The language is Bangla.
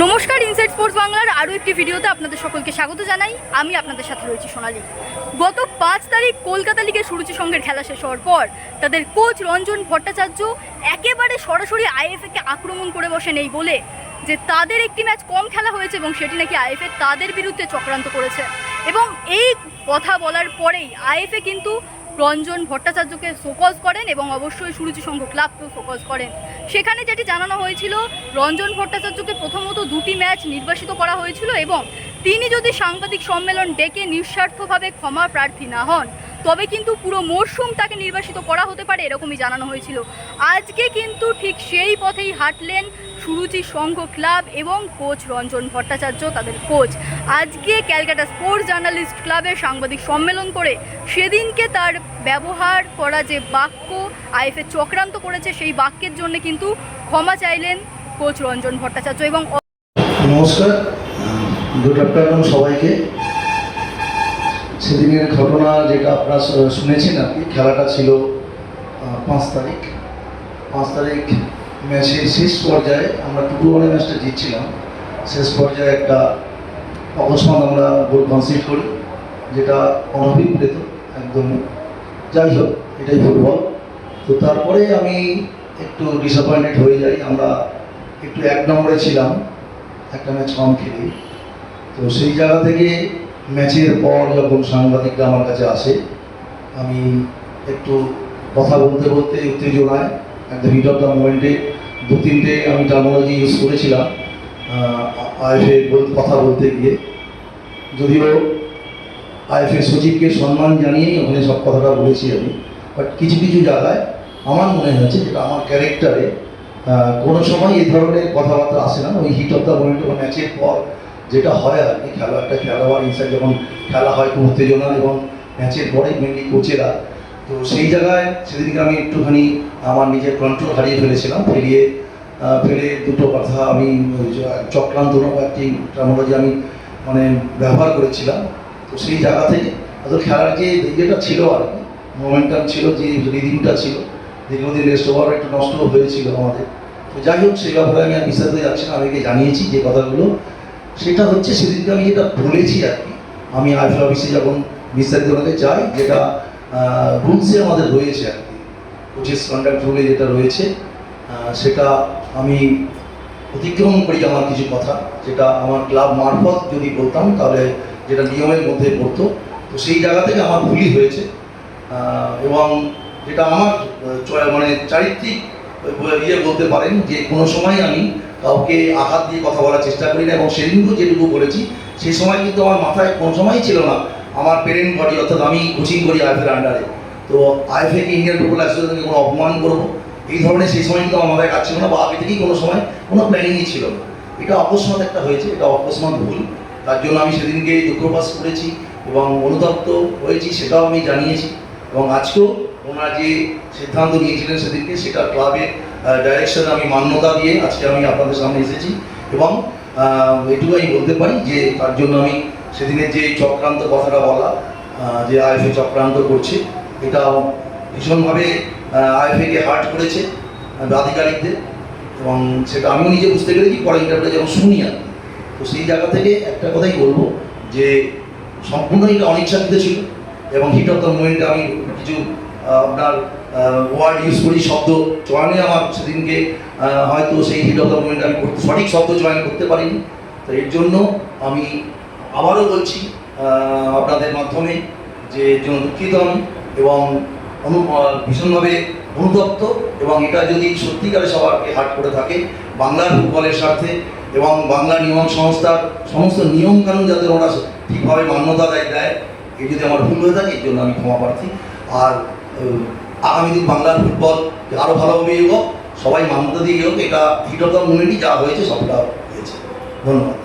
নমস্কার ইনসাইড স্পোর্টস বাংলার আরও একটি ভিডিওতে আপনাদের সকলকে স্বাগত জানাই। আমি আপনাদের সাথে রয়েছি সোনালি। গত পাঁচ তারিখ কলকাতা লিগে সুরুচি সঙ্গের খেলা শেষ হওয়ার পর তাদের কোচ রঞ্জন ভট্টাচার্য একেবারে সরাসরি আইএফএকে আক্রমণ করে বসেন এই বলে যে তাদের একটি ম্যাচ কম খেলা হয়েছে এবং সেটি নাকি আইএফএ তাদের বিরুদ্ধে চক্রান্ত করেছে। এবং এই কথা বলার পরেই আইএফএ কিন্তু রঞ্জন ভট্টাচার্যকে ফোকাস করেন এবং অবশ্যই সুরুচি সংঘ ক্লাবকেও ফোকাস করেন। সেখানে যেটি জানানো হয়েছিল, রঞ্জন ভট্টাচার্যকে প্রথমত দুটি ম্যাচ নির্বাসিত করা হয়েছিল এবং তিনি যদি সাংবাদিক সম্মেলন ডেকে নিঃস্বার্থভাবে ক্ষমা প্রার্থী না হন, তবে কিন্তু পুরো মরশুম তাকে নির্বাসিত করা হতে পারে এরকমই জানানো হয়েছিল। আজকে কিন্তু ঠিক সেই পথেই হাঁটলেন সুরুচি সংঘ ক্লাব এবং কোচ রঞ্জন ভট্টাচার্য তাদের কোচ। আজকে ক্যালকাটা স্পোর্টস জার্নালিস্ট ক্লাবের সাংবাদিক সম্মেলন করে সেদিনকে তার ব্যবহার করা যে বাক্য আইএফএ চক্রান্ত করেছে সেই বাক্যের জন্য কিন্তু ক্ষমা চাইলেন কোচ রঞ্জন ভট্টাচার্য এবং নমস্কার। সবাইকে। সেদিনের ঘটনা যেটা আপনারা শুনেছেন কি, খেলাটা ছিল পাঁচ তারিখ। পাঁচ তারিখ ম্যাচের শেষ পর্যায়ে আমরা টুটু ওয়ানে ম্যাচটা জিতছিলাম। শেষ পর্যায়ে একটা অকস্মাৎ আমরা গোল কনসিড করি, যেটা অনভিপ্রেত একদম। যাই হোক, এটাই ফুটবল তো তারপরে আমি একটু ডিসঅ্যাপয়েন্টেড হয়ে যাই। আমরা একটু এক নম্বরে ছিলাম, একটা ম্যাচ কম খেলি। তো সেই জায়গা থেকে ম্যাচের পর যখন সাংবাদিকরা আমার কাছে আসে, আমি একটু কথা বলতে বলতে উত্তেজনায় একদম হিট অফ দ্য মোমেন্টে দু তিনটে আমি টার্মোলজি ইউজ করেছিলাম। আইএফএ কথা বলতে গিয়ে। যদিও আইএফএ সচিবকে সম্মান জানিয়েই ওখানে সব কথাটা বলেছি আমি। বাট কিছু কিছু জায়গায় আমার মনে হয়েছে যেটা আমার ক্যারেক্টারে কোনো সময় এই ধরনের কথাবার্তা আসে না। ওই হিট অফ দ্য মোমেন্ট ম্যাচের পর যেটা হয় আর কি, খেলা একটা খেলোয়াড় ইনসাইড যখন খেলা হয় খুব উত্তেজনা এবং ম্যাচের পরে মেনলি কোচেরা তো সেই জায়গায় সেদিনকে আমি একটুখানি আমার নিজের কন্ট্রোল হারিয়ে ফেলেছিলাম, ফেলিয়ে ফেলে দুটো কথা আমি চক্রান্ত একটি টার্মোলজি আমি মানে ব্যবহার করেছিলাম। তো সেই জায়গা থেকে আসলে খেলার যে ইয়েটা ছিল আর কি মোমেন্টাম ছিল, যে রিদিমটা ছিল, দীর্ঘদিন রেস্ট ওভার একটু নষ্ট হয়েছিল আমাদের। তো যাই হোক, সেই ব্যাপারে আমি আর বিস্তারিত যাচ্ছি না, আমি জানিয়েছি যে কথাগুলো। সেটা হচ্ছে সেদিনকে আমি যেটা বলেছি আর কি, আমি আইফ অফিসে যখন বিস্তারিত চাই যেটা রুলসে আমাদের রয়েছে আর কি কোচেস কন্ডাক্ট রুলে যেটা রয়েছে সেটা আমি অতিক্রম করি আমার কিছু কথা, যেটা আমার ক্লাব মারফত যদি বলতাম, তাহলে যেটা নিয়মের মধ্যে পড়তো, তো সেই জায়গা থেকে আমার ভুলই হয়েছে। এবং যেটা আমার মানে চারিত্রিক ইয়ে বলতে পারেন, যে কোনো সময় আমি কাউকে আঘাত দিয়ে কথা বলার চেষ্টা করি না, এবং সেদিনকেও যেটুকু বলেছি, সেই সময় কিন্তু আমার মাথায় কোনো সময়ই ছিল না আমার পেরেন্ট বডি অর্থাৎ আমি কোচিং করি আইফের আন্ডারে তো আইফেকে ইন্ডিয়ান ফুটবল অ্যাসোসিয়েশনকে কোনো অপমান করব? এই ধরনের সেই সময় কিন্তু মাথায় কাজ ছিল না, বা আগে থেকেই কোনো সময় কোনো প্ল্যানিংই ছিল না। এটা অকস্মাৎ একটা হয়েছে, এটা অকস্মাৎ ভুল। তার জন্য আমি সেদিনকে দুঃখ প্রকাশ করেছি এবং অনুতপ্ত হয়েছি, সেটাও আমি জানিয়েছি। এবং আজকেও ওনারা যে সিদ্ধান্ত নিয়েছিলেন সেদিনকে, সেটা ক্লাবের ডাইরেকশন আমি মান্যতা দিয়ে আজকে আমি আপনাদের সামনে এসেছি। এবং এটুকু আমি বলতে পারি যে তার জন্য আমি সেদিনের যে চক্রান্ত কথাটা বলা যে আইএফএ চক্রান্ত করছে এটা ভীষণভাবে আইএফএকে হার্ট করেছে আধিকারিকদের। এবং সেটা আমিও নিজে বুঝতে পেরেছি, পরে ইন্টারভিউ যখন শুনি আর তো সেই জায়গা থেকে একটা কথাই বলব, যে সম্পূর্ণ এটা অনিচ্ছাকৃত ছিল। এবং হিট অফ দ্য মোমেন্টে আমি কিছু আপনার ওয়ার্ড ইউজ করি, শব্দ চয়নে আমার সেদিনকে হয়তো সেই হিট অফ দ্য মোমেন্ট আমি সঠিক শব্দ চয়ন করতে পারিনি। তো এর জন্য আমি আবারও বলছি আপনাদের মাধ্যমে যে দুঃখিত আমি এবং অনু ভীষণভাবে অনুতপ্ত এবং এটা যদি সত্যিকারে সবারকে হাট করে থাকে, বাংলার ফুটবলের স্বার্থে এবং বাংলা নিয়ম সংস্থার সমস্ত নিয়ম কানুন যাতে ওরা ঠিকভাবে মান্যতা দেয় দেয় এই যদি আমার ভুল হয়ে থাকে, এর জন্য আমি ক্ষমা প্রার্থী। আর আগামী দিন বাংলার ফুটবল আরও ভালোভাবে এগোক সবাই মান্যতা দিয়ে এগোক, এটা হিট অফ দ্য যা হয়েছে, সবটা হয়েছে। ধন্যবাদ।